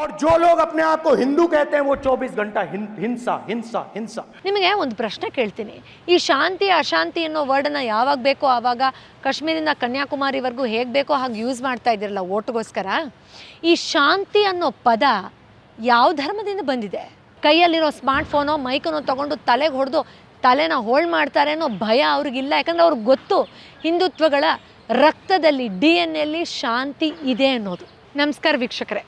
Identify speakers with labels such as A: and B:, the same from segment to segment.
A: और जो लोग अपने आप को हिंदू कहते हैं वो 24 घंटा हिं- हिंसा हिंसा हिंसा
B: ನಿಮಗೆ ಒಂದು ಪ್ರಶ್ನೆ ಕೇಳ್ತೀನಿ ಈ ಶಾಂತಿ ಅಶಾಂತಿ ಅನ್ನೋ ವರ್ಡನ್ನ ಯಾವಾಗ ಬೇಕೋ ಆವಾಗ ಕಾಶ್ಮೀರಿಂದ ಕನ್ಯಾಕುಮಾರಿವರೆಗೂ ಹೇಗೆ ಬೇಕೋ ಹಾಗೆ ಯೂಸ್ ಮಾಡ್ತಾ ಇದ್ದೀರಲ್ಲ ಓಟ್ಗೋಸ್ಕರ ಈ ಶಾಂತಿ ಅನ್ನೋ ಪದ ಯಾವ ಧರ್ಮದಿಂದ ಬಂದಿದೆ ಕೈಯಲ್ಲಿರೋ ಸ್ಮಾರ್ಟ್ ಫೋನೋ ಮೈಕನೋ ತಗೊಂಡು ತಲೆಗೆ ಹೊಡೆದು ತಲೆನ ಹೋಳ್ ಮಾಡ್ತಾರೆ ಅನ್ನೋ ಭಯ ಅವ್ರಿಗಿಲ್ಲ ಯಾಕಂದ್ರೆ ಅವ್ರಿಗೆ ಗೊತ್ತು ಹಿಂದುತ್ವಗಳ ರಕ್ತದಲ್ಲಿ ಡಿ ಎನ್ ಎಲ್ಲಿ ಶಾಂತಿ ಇದೆ ಅನ್ನೋದು ನಮಸ್ಕಾರ ವೀಕ್ಷಕರೇ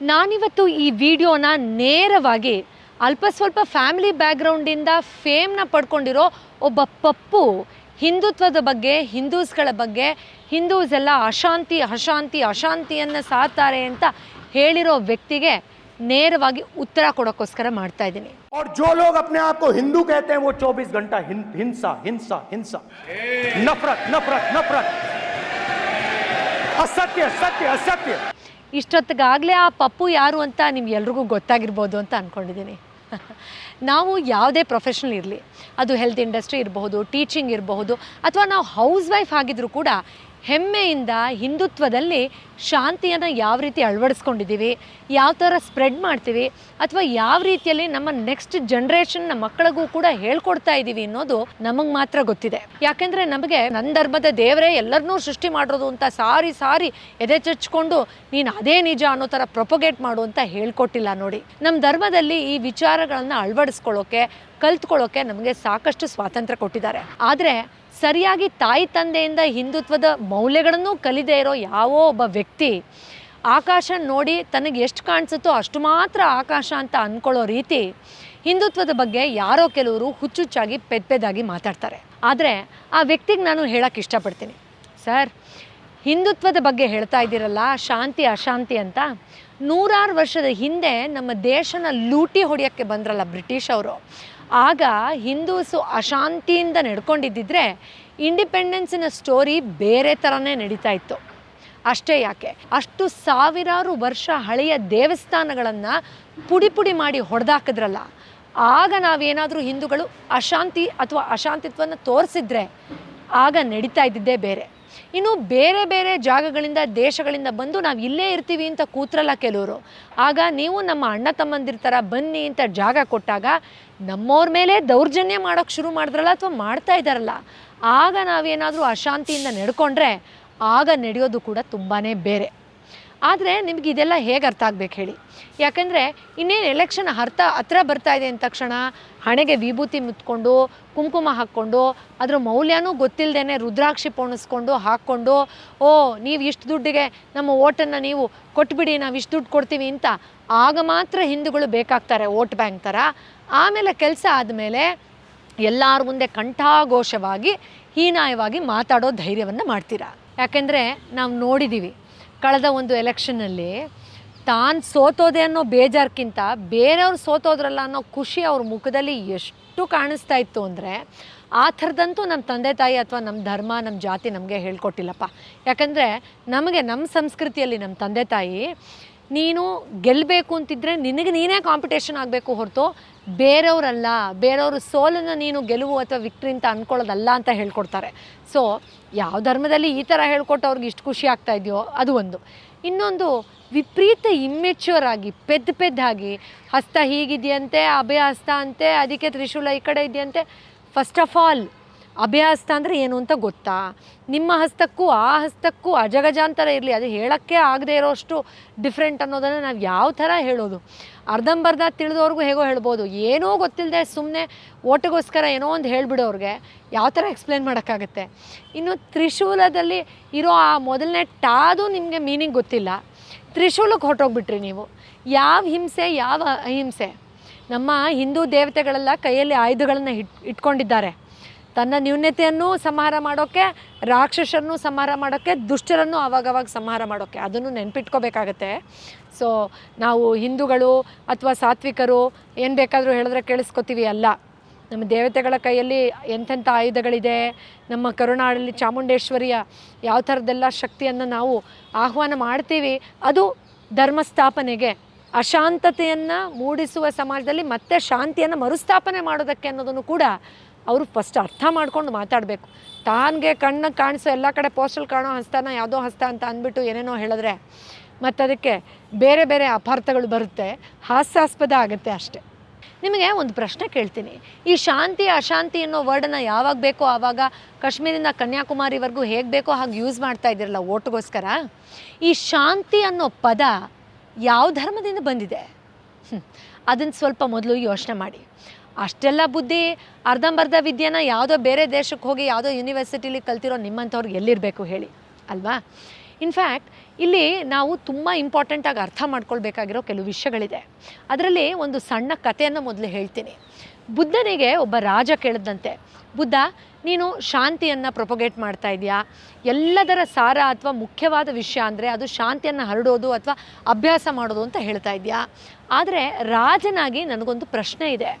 B: ನಾನಿವತ್ತು ಈ ವಿಡಿಯೋನ ನೇರವಾಗಿ ಅಲ್ಪ ಸ್ವಲ್ಪ ಫ್ಯಾಮಿಲಿ ಬ್ಯಾಕ್ಗ್ರೌಂಡಿಂದ ಫೇಮ್ನ ಪಡ್ಕೊಂಡಿರೋ ಒಬ್ಬ ಪಪ್ಪು ಹಿಂದುತ್ವದ ಬಗ್ಗೆ ಹಿಂದೂಸ್ಗಳ ಬಗ್ಗೆ ಹಿಂದೂಸ್ ಎಲ್ಲ ಅಶಾಂತಿ ಅಶಾಂತಿ ಅಶಾಂತಿಯನ್ನು ಸಾತಾರೆ ಅಂತ ಹೇಳಿರೋ ವ್ಯಕ್ತಿಗೆ ನೇರವಾಗಿ ಉತ್ತರ ಕೊಡೋಕ್ಕೋಸ್ಕರ ಮಾಡ್ತಾ ಇದ್ದೀನಿ
A: और जो लोग अपने आप को हिंदू कहते हैं वो 24 घंटा हिं- हिंसा हिंसा हिंसा नफरत नफरत नफरत असत्य सत्य असत्य
B: ಇಷ್ಟೊತ್ತಿಗಾಗಲೇ ಆ ಪಪ್ಪು ಯಾರು ಅಂತ ನಿಮ್ಗೆಲ್ರಿಗೂ ಗೊತ್ತಾಗಿರ್ಬೋದು ಅಂತ ಅಂದ್ಕೊಂಡಿದ್ದೀನಿ ನಾವು ಯಾವುದೇ ಪ್ರೊಫೆಷನಲ್ ಇರಲಿ, ಅದು ಹೆಲ್ತ್ ಇಂಡಸ್ಟ್ರಿ ಇರಬಹುದು ಟೀಚಿಂಗ್ ಇರಬಹುದು, ಅಥವಾ ನಾವು ಹೌಸ್ ವೈಫ್ ಆಗಿದ್ರೂ ಕೂಡ ಹೆಮ್ಮೆಯಿಂದ ಹಿಂದುತ್ವದಲ್ಲಿ ಶಾಂತಿಯನ್ನು ಯಾವ ರೀತಿ ಅಳವಡಿಸ್ಕೊಂಡಿದ್ದೀವಿ, ಯಾವ ಥರ ಸ್ಪ್ರೆಡ್ ಮಾಡ್ತೀವಿ, ಅಥವಾ ಯಾವ ರೀತಿಯಲ್ಲಿ ನಮ್ಮ ನೆಕ್ಸ್ಟ್ ಜನ್ರೇಷನ್ನ ಮಕ್ಕಳಿಗೂ ಕೂಡ ಹೇಳ್ಕೊಡ್ತಾ ಇದ್ದೀವಿ ಅನ್ನೋದು ನಮಗೆ ಮಾತ್ರ ಗೊತ್ತಿದೆ. ಯಾಕೆಂದರೆ ನಮಗೆ ನನ್ನ ಧರ್ಮದ ದೇವರೇ ಎಲ್ಲರನ್ನೂ ಸೃಷ್ಟಿ ಮಾಡಿರೋದು ಅಂತ ಸಾರಿ ಸಾರಿ ಎದೆ ಚಚ್ಕೊಂಡು ನೀನು ಅದೇ ನಿಜ ಅನ್ನೋ ಥರ ಪ್ರೊಪೊಗೇಟ್ ಮಾಡು ಅಂತ ಹೇಳ್ಕೊಟ್ಟಿಲ್ಲ ನೋಡಿ. ನಮ್ಮ ಧರ್ಮದಲ್ಲಿ ಈ ವಿಚಾರಗಳನ್ನು ಅಳವಡಿಸ್ಕೊಳ್ಳೋಕೆ ಕಲ್ತ್ಕೊಳ್ಳೋಕೆ ನಮಗೆ ಸಾಕಷ್ಟು ಸ್ವಾತಂತ್ರ್ಯ ಕೊಟ್ಟಿದ್ದಾರೆ. ಆದರೆ ಸರಿಯಾಗಿ ತಾಯಿ ತಂದೆಯಿಂದ ಹಿಂದುತ್ವದ ಮೌಲ್ಯಗಳನ್ನು ಕಲಿದೇ ಇರೋ ಯಾವೋ ಒಬ್ಬ ವ್ಯಕ್ತಿ ಆಕಾಶ ನೋಡಿ ತನಗೆ ಎಷ್ಟು ಕಾಣಿಸುತ್ತೋ ಅಷ್ಟು ಮಾತ್ರ ಆಕಾಶ ಅಂತ ಅಂದ್ಕೊಳ್ಳೋ ರೀತಿ ಹಿಂದುತ್ವದ ಬಗ್ಗೆ ಯಾರೋ ಕೆಲವರು ಹುಚ್ಚುಚ್ಚಾಗಿ ಪೆದ್ ಪೆದ್ದಾಗಿ ಮಾತಾಡ್ತಾರೆ. ಆದರೆ ಆ ವ್ಯಕ್ತಿಗೆ ನಾನು ಹೇಳಕ್ಕೆ ಇಷ್ಟಪಡ್ತೀನಿ. ಸರ್, ಹಿಂದುತ್ವದ ಬಗ್ಗೆ ಹೇಳ್ತಾ ಇದ್ದೀರಲ್ಲ, ಶಾಂತಿ ಅಶಾಂತಿ ಅಂತ. ನೂರಾರು ವರ್ಷದ ಹಿಂದೆ ನಮ್ಮ ದೇಶನ ಲೂಟಿ ಹೊಡೆಯೋಕ್ಕೆ ಬಂದ್ರಲ್ಲ ಬ್ರಿಟಿಷ್ ಅವರು. ಆಗ ಹಿಂದೂಸು ಅಶಾಂತಿಯಿಂದ ನಡ್ಕೊಂಡಿದ್ದಿದ್ರೆ ಇಂಡಿಪೆಂಡೆನ್ಸಿನ ಸ್ಟೋರಿ ಬೇರೆ ಥರನೇ ನಡೀತಾ ಇತ್ತು. ಅಷ್ಟೇ ಯಾಕೆ? ಅಷ್ಟು ಸಾವಿರಾರು ವರ್ಷ ಹಳೆಯ ದೇವಸ್ಥಾನಗಳನ್ನು ಪುಡಿ ಪುಡಿ ಮಾಡಿ ಹೊಡೆದಾಕಿದ್ರಲ್ಲ, ಆಗ ನಾವೇನಾದರೂ ಹಿಂದೂಗಳು ಅಶಾಂತಿ ಅಥವಾ ಅಶಾಂತಿತ್ವವನ್ನು ತೋರಿಸಿದ್ರೆ ಆಗ ನಡೀತಾ ಇದ್ದಿದ್ದೇ ಬೇರೆ. ಇನ್ನು ಬೇರೆ ಬೇರೆ ಜಾಗಗಳಿಂದ, ದೇಶಗಳಿಂದ ಬಂದು ನಾವು ಇಲ್ಲೇ ಇರ್ತೀವಿ ಅಂತ ಕೂತ್ರಲ್ಲ ಕೆಲವರು. ಆಗ ನೀವು ನಮ್ಮ ಅಣ್ಣ ತಮ್ಮಂದಿರ ಥರ ಬನ್ನಿ ಅಂತ ಜಾಗ ಕೊಟ್ಟಾಗ ನಮ್ಮವ್ರ ಮೇಲೆ ದೌರ್ಜನ್ಯ ಮಾಡೋಕ್ಕೆ ಶುರು ಮಾಡಿದ್ರಲ್ಲ ಅಥವಾ ಮಾಡ್ತಾ ಇದ್ದಾರಲ್ಲ ಆಗ ನಾವೇನಾದರೂ ಅಶಾಂತಿಯಿಂದ ನಡ್ಕೊಂಡ್ರೆ ಆಗ ನಡೆಯೋದು ಕೂಡ ತುಂಬಾ ಬೇರೆ. ಆದರೆ ನಿಮ್ಗೆ ಇದೆಲ್ಲ ಹೇಗೆ ಅರ್ಥ ಆಗ್ಬೇಕು ಹೇಳಿ. ಯಾಕಂದರೆ ಇನ್ನೇನು ಎಲೆಕ್ಷನ್ ಅರ್ಥ ಹತ್ರ ಬರ್ತಾ ಇದೆ ಅಂದ ತಕ್ಷಣ ಹಣೆಗೆ ವಿಭೂತಿ ಮುತ್ಕೊಂಡು, ಕುಂಕುಮ ಹಾಕ್ಕೊಂಡು, ಅದರ ಮೌಲ್ಯನೂ ಗೊತ್ತಿಲ್ಲದೇ ರುದ್ರಾಕ್ಷಿ ಪೋಣಿಸ್ಕೊಂಡು ಹಾಕ್ಕೊಂಡು, ಓ, ನೀವು ಇಷ್ಟು ದುಡ್ಡಿಗೆ ನಮ್ಮ ಓಟನ್ನು ನೀವು ಕೊಟ್ಬಿಡಿ, ನಾವು ಇಷ್ಟು ದುಡ್ಡು ಕೊಡ್ತೀವಿ ಅಂತ ಆಗ ಮಾತ್ರ ಹಿಂದೂಗಳು ಬೇಕಾಗ್ತಾರೆ ಓಟ್ ಬ್ಯಾಂಕ್ ಥರ ಆಮೇಲೆ ಕೆಲಸ ಆದಮೇಲೆ ಎಲ್ಲರ ಮುಂದೆ ಕಂಠಾಘೋಷವಾಗಿ, ಹೀನಾಯವಾಗಿ ಮಾತಾಡೋ ಧೈರ್ಯವನ್ನು ಮಾಡ್ತೀರಾ? ಯಾಕೆಂದರೆ ನಾವು ನೋಡಿದ್ದೀವಿ ಕಳೆದ ಒಂದು ಎಲೆಕ್ಷನ್ನಲ್ಲಿ ತಾನು ಸೋತೋದೆ ಅನ್ನೋ ಬೇಜಾರ್ಕಿಂತ ಬೇರೆಯವ್ರು ಸೋತೋದ್ರಲ್ಲ ಅನ್ನೋ ಖುಷಿ ಅವ್ರ ಮುಖದಲ್ಲಿ ಎಷ್ಟು ಕಾಣಿಸ್ತಾ ಇತ್ತು ಅಂದರೆ ಆ ಥರದಂತೂ ನಮ್ಮ ತಂದೆ ತಾಯಿ ಅಥವಾ ನಮ್ಮ ಧರ್ಮ ನಮ್ಮ ಜಾತಿ ನಮಗೆ ಹೇಳ್ಕೊಟ್ಟಿಲ್ಲಪ್ಪ. ಯಾಕಂದರೆ ನಮಗೆ ನಮ್ಮ ಸಂಸ್ಕೃತಿಯಲ್ಲಿ ನಮ್ಮ ತಂದೆ ತಾಯಿ, ನೀನು ಗೆಲ್ಲಬೇಕು ಅಂತಿದ್ರೆ ನಿನಗೆ ನೀನೇ ಕಾಂಪಿಟೇಷನ್ ಆಗಬೇಕು ಹೊರತು ಬೇರೆಯವರಲ್ಲ, ಬೇರೆಯವ್ರ ಸೋಲನ್ನು ನೀನು ಗೆಲುವು ಅಥವಾ ವಿಕ್ಟ್ರಿ ಅಂತ ಅಂದ್ಕೊಳ್ಳೋದಲ್ಲ ಅಂತ ಹೇಳ್ಕೊಡ್ತಾರೆ. ಸೊ ಯಾವ ಧರ್ಮದಲ್ಲಿ ಈ ಥರ ಹೇಳ್ಕೊಟ್ಟು ಅವ್ರಿಗೆ ಇಷ್ಟು ಖುಷಿ ಆಗ್ತಾ ಇದೆಯೋ ಅದು ಒಂದು. ಇನ್ನೊಂದು ವಿಪರೀತ ಇಮ್ಮೆಚ್ಯೂರ್ ಆಗಿ ಪೆದ್ ಪೆದ್ದಾಗಿ, ಹಸ್ತ ಹೀಗಿದೆಯಂತೆ ಅಭಯ ಹಸ್ತ ಅಂತೆ, ಅದಕ್ಕೆ ತ್ರಿಶೂಲ ಈ ಕಡೆ ಇದೆಯಂತೆ. ಫಸ್ಟ್ ಆಫ್ ಆಲ್ ಅಭಯಹಸ್ತ ಅಂದರೆ ಏನು ಅಂತ ಗೊತ್ತಾ? ನಿಮ್ಮ ಹಸ್ತಕ್ಕೂ ಆ ಹಸ್ತಕ್ಕೂ ಅಜಗಜಾಂತರ ಇರಲಿ, ಅದು ಹೇಳೋಕ್ಕೆ ಆಗದೆ ಇರೋಷ್ಟು ಡಿಫ್ರೆಂಟ್ ಅನ್ನೋದನ್ನು ನಾವು ಯಾವ ಥರ ಹೇಳೋದು? ಅರ್ಧಂಬರ್ಧ ತಿಳಿದವ್ರಿಗೂ ಹೇಗೋ ಹೇಳ್ಬೋದು. ಏನೋ ಗೊತ್ತಿಲ್ಲದೆ ಸುಮ್ಮನೆ ಓಟಿಗೋಸ್ಕರ ಏನೋ ಒಂದು ಹೇಳಿಬಿಡೋರಿಗೆ ಯಾವ ಥರ ಎಕ್ಸ್ಪ್ಲೇನ್ ಮಾಡೋಕ್ಕಾಗತ್ತೆ? ಇನ್ನು ತ್ರಿಶೂಲದಲ್ಲಿ ಇರೋ ಆ ಮೊದಲನೇ ಟಾದು ನಿಮಗೆ ಮೀನಿಂಗ್ ಗೊತ್ತಿಲ್ಲ. ತ್ರಿಶೂಲಕ್ಕೆ ಹೊರಟೋಗ್ಬಿಟ್ರಿ ನೀವು. ಯಾವ ಹಿಂಸೆ, ಯಾವ ಅಹಿಂಸೆ? ನಮ್ಮ ಹಿಂದೂ ದೇವತೆಗಳೆಲ್ಲ ಕೈಯಲ್ಲಿ ಆಯುಧಗಳನ್ನು ಇಟ್ ಇಟ್ಕೊಂಡಿದ್ದಾರೆ ತನ್ನ ನ್ಯೂನತೆಯನ್ನು ಸಂಹಾರ ಮಾಡೋಕ್ಕೆ ರಾಕ್ಷಸರನ್ನು ಸಂಹಾರ ಮಾಡೋಕ್ಕೆ ದುಷ್ಟರನ್ನು ಆವಾಗವಾಗ ಸಂಹಾರ ಮಾಡೋಕ್ಕೆ ಅದನ್ನು ನೆನ್ಪಿಟ್ಕೋಬೇಕಾಗತ್ತೆ. ಸೊ ನಾವು ಹಿಂದೂಗಳು ಅಥವಾ ಸಾತ್ವಿಕರು ಏನು ಬೇಕಾದರೂ ಹೇಳಿದ್ರೆ ಕೇಳಿಸ್ಕೊತೀವಿ ಅಲ್ಲ. ನಮ್ಮ ದೇವತೆಗಳ ಕೈಯಲ್ಲಿ ಎಂಥೆಂಥ ಆಯುಧಗಳಿದೆ, ನಮ್ಮ ಕರುಣಾಡಲ್ಲಿ ಚಾಮುಂಡೇಶ್ವರಿಯ ಯಾವ ಥರದ್ದೆಲ್ಲ ಶಕ್ತಿಯನ್ನು ನಾವು ಆಹ್ವಾನ ಮಾಡ್ತೀವಿ, ಅದು ಧರ್ಮ ಸ್ಥಾಪನೆಗೆ ಅಶಾಂತತೆಯನ್ನು ಮೂಡಿಸುವ ಸಮಾಜದಲ್ಲಿ ಮತ್ತೆ ಶಾಂತಿಯನ್ನು ಮರುಸ್ಥಾಪನೆ ಮಾಡೋದಕ್ಕೆ ಅನ್ನೋದನ್ನು ಕೂಡ ಅವರು ಫಸ್ಟ್ ಅರ್ಥ ಮಾಡ್ಕೊಂಡು ಮಾತಾಡಬೇಕು. ತಾನಿಗೆ ಕಣ್ಣು ಕಾಣಿಸೋ ಎಲ್ಲ ಕಡೆ ಪೋಸ್ಟಲ್ ಕಾಣೋ ಹಸ್ತನ ಯಾವುದೋ ಹಸ್ತ ಅಂತ ಅಂದ್ಬಿಟ್ಟು ಏನೇನೋ ಹೇಳಿದ್ರೆ ಮತ್ತು ಅದಕ್ಕೆ ಬೇರೆ ಬೇರೆ ಅಪಾರ್ಥಗಳು ಬರುತ್ತೆ. ಹಾಸ್ಯಾಸ್ಪದ ಆಗುತ್ತೆ ಅಷ್ಟೆ. ನಿಮಗೆ ಒಂದು ಪ್ರಶ್ನೆ ಕೇಳ್ತೀನಿ. ಈ ಶಾಂತಿ, ಅಶಾಂತಿ ಅನ್ನೋ ವರ್ಡನ್ನು ಯಾವಾಗ ಬೇಕೋ ಆವಾಗ ಕಾಶ್ಮೀರಿಂದ ಕನ್ಯಾಕುಮಾರಿವರೆಗೂ ಹೇಗೆ ಬೇಕೋ ಹಾಗೆ ಯೂಸ್ ಮಾಡ್ತಾ ಇದ್ದೀರಲ್ಲ ಓಟ್ಗೋಸ್ಕರ. ಈ ಶಾಂತಿ ಅನ್ನೋ ಪದ ಯಾವ ಧರ್ಮದಿಂದ ಬಂದಿದೆ? ಅದನ್ನು ಸ್ವಲ್ಪ ಮೊದಲು ಯೋಚನೆ ಮಾಡಿ. ಅಷ್ಟೆಲ್ಲ ಬುದ್ಧಿ ಅರ್ಧಂಬರ್ಧ ವಿದ್ಯೆನ ಯಾವುದೋ ಬೇರೆ ದೇಶಕ್ಕೆ ಹೋಗಿ ಯಾವುದೋ ಯೂನಿವರ್ಸಿಟಿಲಿ ಕಲ್ತಿರೋ ನಿಮ್ಮಂಥವ್ರಿಗೆ ಎಲ್ಲಿರಬೇಕು ಹೇಳಿ, ಅಲ್ವಾ? ಇನ್ಫ್ಯಾಕ್ಟ್ ಇಲ್ಲಿ ನಾವು ತುಂಬ ಇಂಪಾರ್ಟೆಂಟಾಗಿ ಅರ್ಥ ಮಾಡ್ಕೊಳ್ಬೇಕಾಗಿರೋ ಕೆಲವು ವಿಷಯಗಳಿದೆ. ಅದರಲ್ಲಿ ಒಂದು ಸಣ್ಣ ಕಥೆಯನ್ನು ಮೊದಲು ಹೇಳ್ತೀನಿ. ಬುದ್ಧನಿಗೆ ಒಬ್ಬ ರಾಜ ಕೇಳಿದಂತೆ, ಬುದ್ಧ, ನೀನು ಶಾಂತಿಯನ್ನು ಪ್ರೊಪೊಗೇಟ್ ಮಾಡ್ತಾ ಇದೆಯಾ? ಎಲ್ಲದರ ಸಾರ ಅಥವಾ ಮುಖ್ಯವಾದ ವಿಷಯ ಅಂದರೆ ಅದು ಶಾಂತಿಯನ್ನು ಹರಡೋದು ಅಥವಾ ಅಭ್ಯಾಸ ಮಾಡೋದು ಅಂತ ಹೇಳ್ತಾ ಇದೆಯಾ? ಆದರೆ ರಾಜನಾಗಿ ನನಗೊಂದು ಪ್ರಶ್ನೆ ಇದೆ.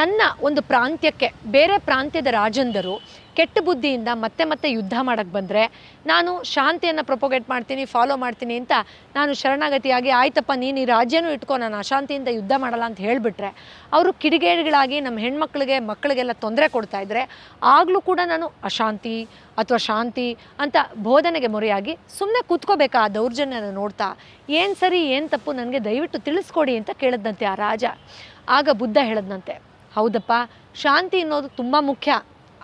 B: ನನ್ನ ಒಂದು ಪ್ರಾಂತ್ಯಕ್ಕೆ, ಬೇರೆ ಪ್ರಾಂತ್ಯದ ರಾಜಂದರು ಕೆಟ್ಟ ಬುದ್ಧಿಯಿಂದ ಮತ್ತೆ ಮತ್ತೆ ಯುದ್ಧ ಮಾಡೋಕ್ಕೆ ಬಂದರೆ ನಾನು ಶಾಂತಿಯನ್ನು ಪ್ರೊಪೊಗೇಟ್ ಮಾಡ್ತೀನಿ ಫಾಲೋ ಮಾಡ್ತೀನಿ ಅಂತ ನಾನು ಶರಣಾಗತಿಯಾಗಿ, ಆಯ್ತಪ್ಪ, ನೀನು ಈ ರಾಜ್ಯನೂ ಇಟ್ಕೊ, ನಾನು ಅಶಾಂತಿಯಿಂದ ಯುದ್ಧ ಮಾಡಲ್ಲ ಅಂತ ಹೇಳಿಬಿಟ್ರೆ ಅವರು ಕಿಡಿಗೇಡಿಗಳಾಗಿ ನಮ್ಮ ಹೆಣ್ಮಕ್ಳಿಗೆ, ಮಕ್ಕಳಿಗೆಲ್ಲ ತೊಂದರೆ ಕೊಡ್ತಾ ಇದ್ದರೆ ಆಗಲೂ ಕೂಡ ನಾನು ಅಶಾಂತಿ ಅಥವಾ ಶಾಂತಿ ಅಂತ ಬೋಧನೆಗೆ ಮೊರೆಯಾಗಿ ಸುಮ್ಮನೆ ಕೂತ್ಕೋಬೇಕಾ ಆ ದೌರ್ಜನ್ಯನ ನೋಡ್ತಾ, ಏನು ಸರಿ, ಏನು ತಪ್ಪು, ನನಗೆ ದಯವಿಟ್ಟು ತಿಳಿಸ್ಕೊಡಿ ಅಂತ ಕೇಳಿದಂತೆ ಆ ರಾಜ. ಆಗ ಬುದ್ಧ ಹೇಳಿದ್ನಂತೆ, ಹೌದಪ್ಪ, ಶಾಂತಿ ಅನ್ನೋದು ತುಂಬ ಮುಖ್ಯ.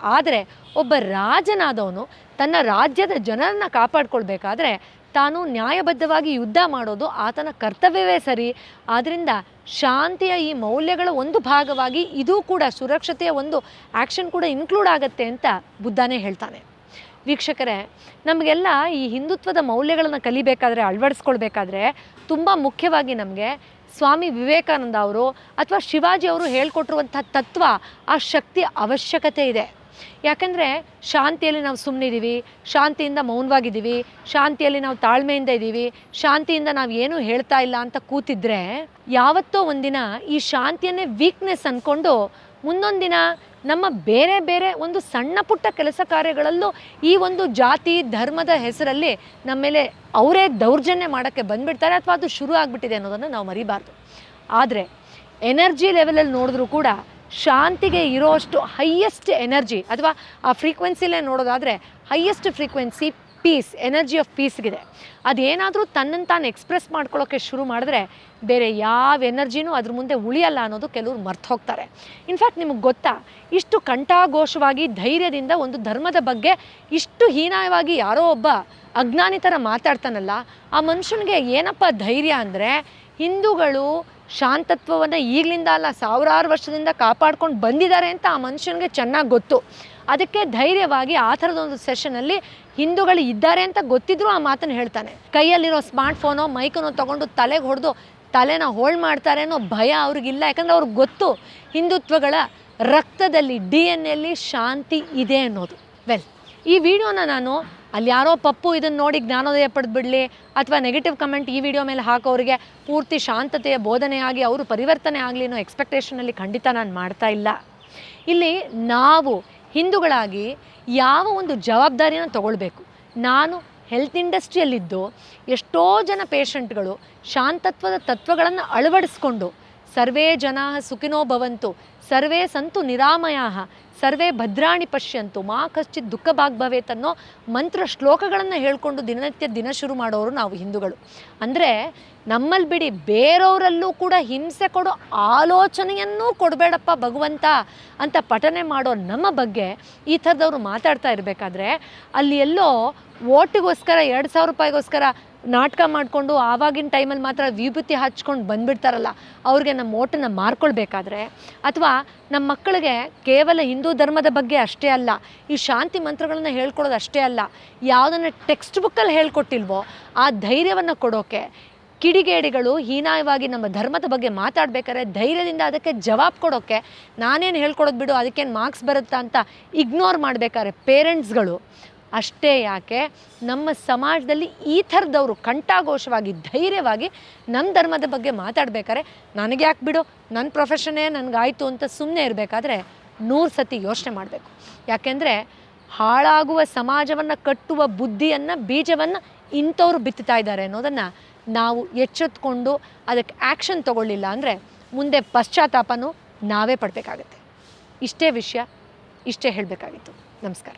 B: ಆದರೆ ಒಬ್ಬ ರಾಜನಾದವನು ತನ್ನ ರಾಜ್ಯದ ಜನರನ್ನ ಕಾಪಾಡ್ಕೊಳ್ಬೇಕಾದ್ರೆ ತಾನು ನ್ಯಾಯಬದ್ಧವಾಗಿ ಯುದ್ಧ ಮಾಡೋದು ಆತನ ಕರ್ತವ್ಯವೇ ಸರಿ. ಆದ್ದರಿಂದ ಶಾಂತಿಯ ಈ ಮೌಲ್ಯಗಳ ಒಂದು ಭಾಗವಾಗಿ ಇದು ಕೂಡ ಸುರಕ್ಷತೆಯ ಒಂದು ಆ್ಯಕ್ಷನ್ ಕೂಡ ಇನ್ಕ್ಲೂಡ್ ಆಗುತ್ತೆ ಅಂತ ಬುದ್ಧನೇ ಹೇಳ್ತಾನೆ. ವೀಕ್ಷಕರೇ, ನಮಗೆಲ್ಲ ಈ ಹಿಂದುತ್ವದ ಮೌಲ್ಯಗಳನ್ನು ಕಲಿಬೇಕಾದ್ರೆ, ಅಳವಡಿಸ್ಕೊಳ್ಬೇಕಾದ್ರೆ ತುಂಬ ಮುಖ್ಯವಾಗಿ ನಮಗೆ ಸ್ವಾಮಿ ವಿವೇಕಾನಂದ ಅವರು ಅಥವಾ ಶಿವಾಜಿ ಅವರು ಹೇಳ್ಕೊಟ್ಟಿರುವಂಥ ತತ್ವ, ಆ ಶಕ್ತಿ ಅವಶ್ಯಕತೆ ಇದೆ. ಯಾಕಂದರೆ ಶಾಂತಿಯಲ್ಲಿ ನಾವು ಸುಮ್ಮನಿದ್ದೀವಿ ಶಾಂತಿಯಿಂದ ಮೌನವಾಗಿದ್ದೀವಿ ಶಾಂತಿಯಲ್ಲಿ ನಾವು ತಾಳ್ಮೆಯಿಂದ ಇದ್ದೀವಿ ಶಾಂತಿಯಿಂದ ನಾವು ಏನೂ ಹೇಳ್ತಾ ಇಲ್ಲ ಅಂತ ಕೂತಿದ್ರೆ ಯಾವತ್ತೋ ಒಂದಿನ ಈ ಶಾಂತಿಯನ್ನೇ ವೀಕ್ನೆಸ್ ಅಂದ್ಕೊಂಡು ಮುಂದೊಂದು ನಮ್ಮ ಬೇರೆ ಬೇರೆ ಒಂದು ಸಣ್ಣ ಪುಟ್ಟ ಕೆಲಸ ಕಾರ್ಯಗಳಲ್ಲೂ ಈ ಒಂದು ಜಾತಿ, ಧರ್ಮದ ಹೆಸರಲ್ಲಿ ನಮ್ಮ ಮೇಲೆ ಅವರೇ ದೌರ್ಜನ್ಯ ಮಾಡೋಕ್ಕೆ ಬಂದ್ಬಿಡ್ತಾರೆ ಅಥವಾ ಅದು ಶುರು ಆಗಿಬಿಟ್ಟಿದೆ ಅನ್ನೋದನ್ನು ನಾವು ಮರಿಬಾರ್ದು. ಆದರೆ ಎನರ್ಜಿ ಲೆವೆಲಲ್ಲಿ ನೋಡಿದ್ರೂ ಕೂಡ ಶಾಂತಿಗೆ ಇರೋಷ್ಟು ಹೈಯೆಸ್ಟ್ ಎನರ್ಜಿ ಅಥವಾ ಆ ಫ್ರೀಕ್ವೆನ್ಸಿಲೇ ನೋಡೋದಾದರೆ highest frequency peace energy of ಪೀಸ್ಗಿದೆ ಅದೇನಾದರೂ ತನ್ನನ್ನು ತಾನು ಎಕ್ಸ್ಪ್ರೆಸ್ ಮಾಡ್ಕೊಳ್ಳೋಕ್ಕೆ ಶುರು ಮಾಡಿದ್ರೆ ಬೇರೆ ಯಾವ ಎನರ್ಜಿನೂ ಅದ್ರ ಮುಂದೆ ಉಳಿಯಲ್ಲ ಅನ್ನೋದು ಕೆಲವರು ಮರ್ತು ಹೋಗ್ತಾರೆ. ಇನ್ಫ್ಯಾಕ್ಟ್ ನಿಮಗೆ ಗೊತ್ತಾ? ಇಷ್ಟು ಕಂಠಾಘೋಷವಾಗಿ, ಧೈರ್ಯದಿಂದ ಒಂದು ಧರ್ಮದ ಬಗ್ಗೆ ಇಷ್ಟು ಹೀನಾಯವಾಗಿ ಯಾರೋ ಒಬ್ಬ ಅಜ್ಞಾನಿ ಥರ ಮಾತಾಡ್ತಾನಲ್ಲ, ಆ ಮನುಷ್ಯನಿಗೆ ಏನಪ್ಪ ಧೈರ್ಯ ಅಂದರೆ ಹಿಂದೂಗಳು ಶಾಂತತ್ವವನ್ನು ಈಗಲಿಂದ ಅಲ್ಲ, ಸಾವಿರಾರು ವರ್ಷದಿಂದ ಕಾಪಾಡ್ಕೊಂಡು ಬಂದಿದ್ದಾರೆ ಅಂತ ಆ ಮನುಷ್ಯನಿಗೆ ಚೆನ್ನಾಗಿ ಗೊತ್ತು. ಅದಕ್ಕೆ ಧೈರ್ಯವಾಗಿ ಆ ಥರದೊಂದು ಸೆಷನಲ್ಲಿ ಹಿಂದೂಗಳು ಇದ್ದಾರೆ ಅಂತ ಗೊತ್ತಿದ್ರು ಆ ಮಾತನ್ನು ಹೇಳ್ತಾನೆ. ಕೈಯಲ್ಲಿರೋ ಸ್ಮಾರ್ಟ್ ಫೋನೋ ಮೈಕನೋ ತೊಗೊಂಡು ತಲೆಗೆ ಹೊಡೆದು ತಲೆನ ಹೋಳ್ ಮಾಡ್ತಾರೆ ಅನ್ನೋ ಭಯ ಅವ್ರಿಗಿಲ್ಲ. ಯಾಕಂದರೆ ಅವ್ರಿಗೆ ಗೊತ್ತು, ಹಿಂದುತ್ವಗಳ ರಕ್ತದಲ್ಲಿ ಡಿ ಎನ್ ಎಲ್ಲಿ ಶಾಂತಿ ಇದೆ ಅನ್ನೋದು. ವೆಲ್ ಈ ವಿಡಿಯೋನ ನಾನು ಅಲ್ಲಿ ಯಾರೋ ಪಪ್ಪು ಇದನ್ನು ನೋಡಿ ಜ್ಞಾನೋದಯ ಪಡೆದ್ಬಿಡಲಿ ಅಥವಾ ನೆಗೆಟಿವ್ ಕಮೆಂಟ್ ಈ ವಿಡಿಯೋ ಮೇಲೆ ಹಾಕೋರಿಗೆ ಪೂರ್ತಿ ಶಾಂತತೆಯ ಬೋಧನೆಯಾಗಿ ಅವರು ಪರಿವರ್ತನೆ ಆಗಲಿ ಅನ್ನೋ ಎಕ್ಸ್ಪೆಕ್ಟೇಷನಲ್ಲಿ ಖಂಡಿತ ನಾನು ಮಾಡ್ತಾ ಇಲ್ಲ. ಇಲ್ಲಿ ನಾವು ಹಿಂದೂಗಳಾಗಿ ಯಾವ ಒಂದು ಜವಾಬ್ದಾರಿಯನ್ನು ತಗೊಳ್ಬೇಕು? ನಾನು ಹೆಲ್ತ್ ಇಂಡಸ್ಟ್ರಿಯಲ್ಲಿದ್ದು ಎಷ್ಟೋ ಜನ ಪೇಷಂಟ್ಗಳು ಶಾಂತತ್ವದ ತತ್ವಗಳನ್ನು ಅಳವಡಿಸ್ಕೊಂಡು ಸರ್ವೇ ಜನ ಸುಖಿನೋ ಭವಂತು ಸರ್ವೇ ಸಂತು ನಿರಾಮಯ ಸರ್ವೇ ಭದ್ರಾಣಿ ಪಶ್ಯಂತು, ಮಾ ಕಶ್ಚಿತ್ ದುಃಖ ಭಾಗ್ಭವೇತ್ ಅನ್ನೋ ಮಂತ್ರ ಶ್ಲೋಕಗಳನ್ನು ಹೇಳಿಕೊಂಡು ದಿನನಿತ್ಯ ದಿನ ಶುರು ಮಾಡೋರು ನಾವು ಹಿಂದೂಗಳು. ಅಂದರೆ ನಮ್ಮಲ್ಲಿ ಬಿಡಿ ಬೇರೆಯವರಲ್ಲೂ ಕೂಡ ಹಿಂಸೆ ಕೊಡೋ ಆಲೋಚನೆಯನ್ನೂ ಕೊಡಬೇಡಪ್ಪ ಭಗವಂತ ಅಂತ ಪಠನೆ ಮಾಡೋ ನಮ್ಮ ಬಗ್ಗೆ ಈ ಥರದವರು ಮಾತಾಡ್ತಾ ಇರಬೇಕಾದ್ರೆ ಅಲ್ಲಿ ಎಲ್ಲೋ ಓಟಿಗೋಸ್ಕರ ಎರಡು ಸಾವಿರ ರೂಪಾಯಿಗೋಸ್ಕರ ನಾಟಕ ಮಾಡಿಕೊಂಡು ಆವಾಗಿನ ಟೈಮಲ್ಲಿ ಮಾತ್ರ ವಿಭೂತಿ ಹಚ್ಕೊಂಡು ಬಂದ್ಬಿಡ್ತಾರಲ್ಲ, ಅವ್ರಿಗೆ ನಮ್ಮ ಓಟನ್ನು ಮಾರ್ಕೊಳ್ಬೇಕಾದ್ರೆ, ಅಥವಾ ನಮ್ಮ ಮಕ್ಕಳಿಗೆ ಕೇವಲ ಹಿಂದೂ ಧರ್ಮದ ಬಗ್ಗೆ ಅಷ್ಟೇ ಅಲ್ಲ, ಈ ಶಾಂತಿ ಮಂತ್ರಗಳನ್ನ ಹೇಳ್ಕೊಡೋದು ಅಷ್ಟೇ ಅಲ್ಲ, ಯಾವುದನ್ನು ಟೆಕ್ಸ್ಟ್ ಬುಕ್ಕಲ್ಲಿ ಹೇಳ್ಕೊಟ್ಟಿಲ್ವೋ ಆ ಧೈರ್ಯವನ್ನು ಕೊಡೋಕೆ ಕಿಡಿಗೇಡಿಗಳು ಹೀನಾಯವಾಗಿ ನಮ್ಮ ಧರ್ಮದ ಬಗ್ಗೆ ಮಾತಾಡಬೇಕಾದ್ರೆ ಧೈರ್ಯದಿಂದ ಅದಕ್ಕೆ ಜವಾಬ್ ಕೊಡೋಕ್ಕೆ ನಾನೇನು ಹೇಳ್ಕೊಡೋದು ಬಿಡು, ಅದಕ್ಕೇನು ಮಾರ್ಕ್ಸ್ ಬರುತ್ತಾ ಅಂತ ಇಗ್ನೋರ್ ಮಾಡಬೇಕಾದ್ರೆ ಪೇರೆಂಟ್ಸ್ಗಳು ಅಷ್ಟೇ ಯಾಕೆ, ನಮ್ಮ ಸಮಾಜದಲ್ಲಿ ಈ ಥರದವರು ಕಂಠಾಘೋಷವಾಗಿ, ಧೈರ್ಯವಾಗಿ ನಮ್ಮ ಧರ್ಮದ ಬಗ್ಗೆ ಮಾತಾಡ್ಬೇಕಾದ್ರೆ, ನನಗೆ ಯಾಕೆ ಬಿಡು ನನ್ನ ಪ್ರೊಫೆಷನ್ನೇ ನನಗಾಯಿತು ಅಂತ ಸುಮ್ಮನೆ ಇರಬೇಕಾದ್ರೆ ನೂರು ಸತಿ ಯೋಚನೆ ಮಾಡಬೇಕು. ಯಾಕೆಂದರೆ ಹಾಳಾಗುವ ಸಮಾಜವನ್ನು ಕಟ್ಟುವ ಬುದ್ಧಿಯನ್ನು, ಬೀಜವನ್ನು ಇಂಥವ್ರು ಬಿತ್ತುತ್ತಾ ಇದ್ದಾರೆ ಅನ್ನೋದನ್ನು ನಾವು ಎಚ್ಚೆತ್ಕೊಂಡು ಅದಕ್ಕೆ ಆ್ಯಕ್ಷನ್ ತಗೊಳ್ಳಿಲ್ಲ ಅಂದರೆ ಮುಂದೆ ಪಶ್ಚಾತ್ತಾಪನೂ ನಾವೇ ಪಡಬೇಕಾಗತ್ತೆ. ಇಷ್ಟೇ ವಿಷಯ, ಇಷ್ಟೇ ಹೇಳಬೇಕಾಗಿತ್ತು. ನಮಸ್ಕಾರ.